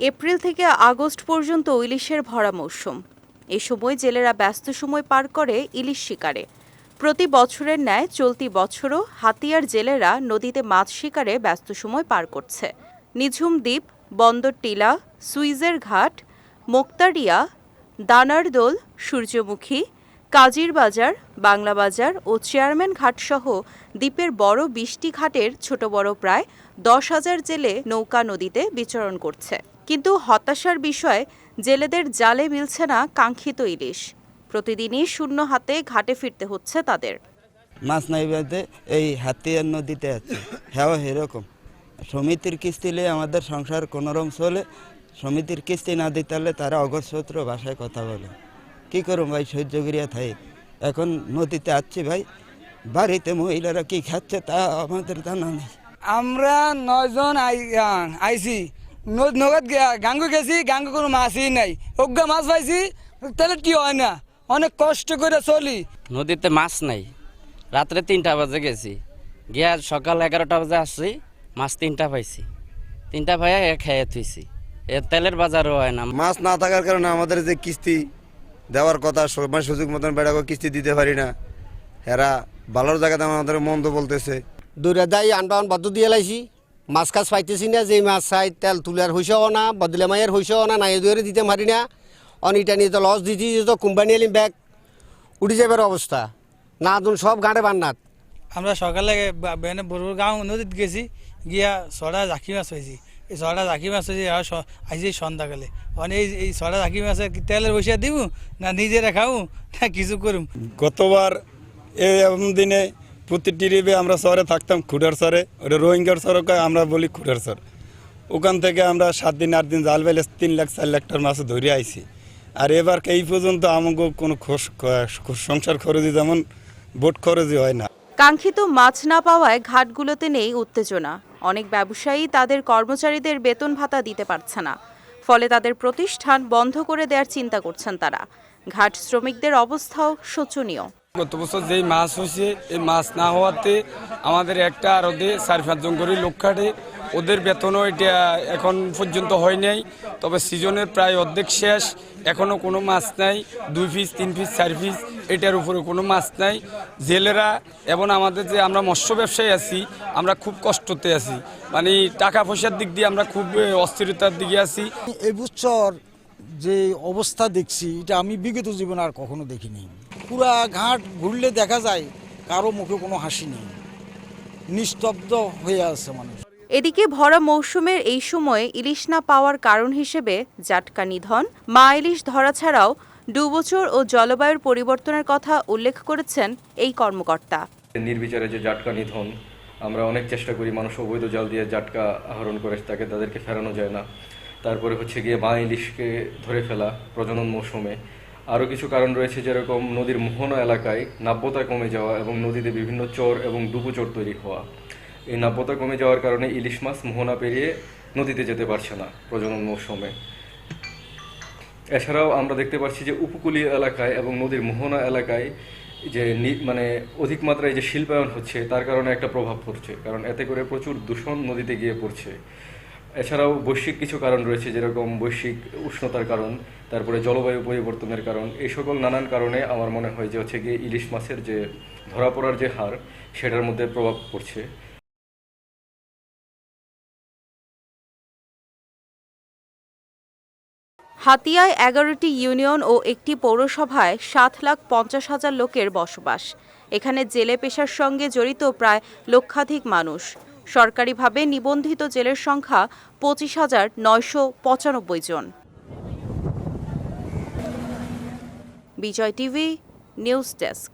April থেকে August পর্যন্ত ইলিশের ভরা মৌসুম। এ সময় জেলেরা ব্যস্ত সময় পার করে ইলিশ শিকারে। প্রতি বছরের ন্যায় চলতি বছরও হাতিয়ার জেলেরা নদীতে মাছ শিকারে ব্যস্ত সময় পার করছে। নিঝুম দ্বীপ, বন্দর টিলা, সুইজের ঘাট, মোক্তারিয়া দানারদোল সূর্যমুখী, কাজির বাজার, বাংলা বাজার ও চেয়ারম্যান ঘাটসহ দ্বীপের বড় বিশটি ঘাটের ছোট বড় প্রায় দশ হাজার জেলে নৌকা নদীতে বিচরণ করছে। কিন্তু হতাশার বিষয় জেলেদের জালে মিলছে না কাঙ্ক্ষিত ইলিশ। প্রতিদিনই শূন্য হাতে ঘাটে ফিরতে হচ্ছে তাদের। মাছ নাই বেঁধে এই হাতিয়ার নদীতে আছে। হ্যাঁ এরকম সমিতির কিস্তিলে আমাদের সংসার কোনোরকম চলে। সমিতির কিস্তি না দিতে হলে তারা অগরসূত্র ভাষায় কথা বলে। কি করুম ভাই সহ্য করিয়া থাই। এখন নদীতে আসছি ভাই। বাড়িতে মহিলারা কি খাচ্ছে তা আমাদের জানা নেই। আমরা নয়জন আই আ- আইছি। নদ- নগদ গে- গাঙ্গু গেছি গাঙ্গু কোনো মাছই নাই। অজ্ঞা মাছ পাইছি তাহলে কি হয় না? অনেক কষ্ট করে চলি। নদীতে মাছ নাই। রাত্রে তিনটা বাজে গেছি। গিয়া সকাল এগারোটা বাজে আসছি মাছ তিনটা পাইছি। তিনটা পাইয়া এ খেয়ে থুইছি। এ তেলের বাজারও হয় না। মাছ না থাকার কারণে আমাদের যে কিস্তি দেওয়ার কথা সময় সুযোগ মতন বেড়াকে কিস্তি দিতে পারি না। এরা ভালোর জায়গাতে আমাদের মন্দ বলতেছে। দৌড়া দাই আনবান বদ্ধ দিয়ে লাইছি। মাছ কাছ পাইতেছি না যে মাছ চাই তেল তুলার হইছেও না বদলে মায়ের হইছেও না নাই দুয়ারে দিতে পারি না। অনিটা নিয়ে তো লস দিছি তো কোম্পানি এলিম ব্যাগ উঠে যাবার অবস্থা না তুন সব গাঁটে বান্নাত। আমরা সকালে বেনে বড়ুর গাঁও নদীত গেছি গিয়া ছড়া জাকি মাছ পাইছি। এই ছড়া জাকি মাছ পাইছি আর স- আইছি সন্ধ্যাকালে। মানে এই এই ছড়া জাকি মাছে কি তেলের পয়সা দিব না নিজেরা খাও না কিছু করুম গতবার এই দিনে প্রতি টিরিবে আমরা শহরে থাকতাম খুঁটার শহরে, ওটা রোহিঙ্গার শহরকে আমরা বলি খুঁটার শহর। ওখান থেকে আমরা সাত দিন, আট দিন জাল বেলে তিন লাখ, চার লাখ টাকার মাছ ধরে আইছি। আর এবার এই পর্যন্ত আমাকে কোনো সংসার খরচই যেমন বোট খরচই হয় না। কাঙ্ক্ষিত মাছ না পাওয়ায় ঘাটগুলোতে নেই উত্তেজনা। অনেক ব্যবসায়ী তাদের কর্মচারীদের বেতন ভাতা দিতে পারছে না। ফলে তাদের প্রতিষ্ঠান বন্ধ করে দেওয়ার চিন্তা করছেন তারা। ঘাট শ্রমিকদের অবস্থাও শোচনীয়। গত বছর যেই মাছ হয়েছে, এই মাছ না হওয়াতে আমাদের একটা আরদে চার পাঁচজন করে লোক খাটে ওদের বেতনও এটা এখন পর্যন্ত হয় নাই, তবে সিজনের প্রায় অর্ধেক শেষ। এখনও কোনো মাছ নাই, দুই পিস, তিন পিস, চার পিস, এটার উপরে কোনো মাছ নাই। জেলেরা এবং আমাদের যে আমরা মৎস্য ব্যবসায়ী আছি, আমরা খুব কষ্টতে আছি। মানে টাকা পয়সার দিক দিয়ে আমরা খুব অস্থিরতার দিকে আছি। এবছর যে অবস্থা দেখছি, এটা আমি বিগত জীবনে আর কখনো দেখিনি। পুরা ঘাট ঘুরলে দেখা যায় কারও মুখে কোনো হাসি নেই। নিস্তব্ধ হয়ে আছে মানুষ। এদিকে ভরা মৌসুমের এই সময়ে ইলিশ না পাওয়ার কারণ হিসেবে জাটকা নিধন। মা ইলিশ ধরা ছাড়াও ডুবোচর ও জলবায়ুর পরিবর্তনের কথা উল্লেখ করেছেন এই কর্মকর্তা। নির্বিচারে যে জাটকা নিধন আমরা অনেক চেষ্টা করি মানুষ অবৈধ জাল দিয়ে জাটকা আহরণ করে তাকে তাদেরকে ফেরানো যায় না। তারপরে হচ্ছে গিয়ে মা ইলিশকে ধরে ফেলা প্রজনন মৌসুমে। আরও কিছু কারণ রয়েছে যেরকম নদীর মোহনা এলাকায় নাব্যতা কমে যাওয়া এবং নদীতে বিভিন্ন চর এবং ডুবুচর তৈরি হওয়া। এই নাব্যতা কমে যাওয়ার কারণে ইলিশ মাছ মোহনা পেরিয়ে নদীতে যেতে পারছে না প্রজনন মৌসুমে। এছাড়াও আমরা দেখতে পাচ্ছি যে উপকূলীয় এলাকায় এবং নদীর মোহনা এলাকায় যে মানে অধিক মাত্রায় যে শিল্পায়ন হচ্ছে, তার কারণে একটা প্রভাব পড়ছে। কারণ এতে করে প্রচুর দূষণ নদীতে গিয়ে পড়ছে। এছাড়াও বৈশ্বিক কিছু কারণ রয়েছে, যেরকম বৈশ্বিক উষ্ণতার কারণ, তারপরে জলবায়ু পরিবর্তনের কারণ, এই সকল নানান কারণে আমার মনে হয় যে হচ্ছে গিয়ে ইলিশ মাছের যে ধরা পড়ার যে হার, সেটার মধ্যে প্রভাব পড়ছে। হাতিয়ায় এগারোটি ইউনিয়ন ও একটি পৌরসভায় সাত লাখ পঞ্চাশ হাজার লোকের বসবাস। এখানে জেলে পেশার সঙ্গে জড়িত প্রায় লক্ষাধিক মানুষ। সরকারিভাবে নিবন্ধিত জেলের সংখ্যা পঁচিশ হাজার নয়শো পঁচানব্বই জন। Bijoy TV news desk.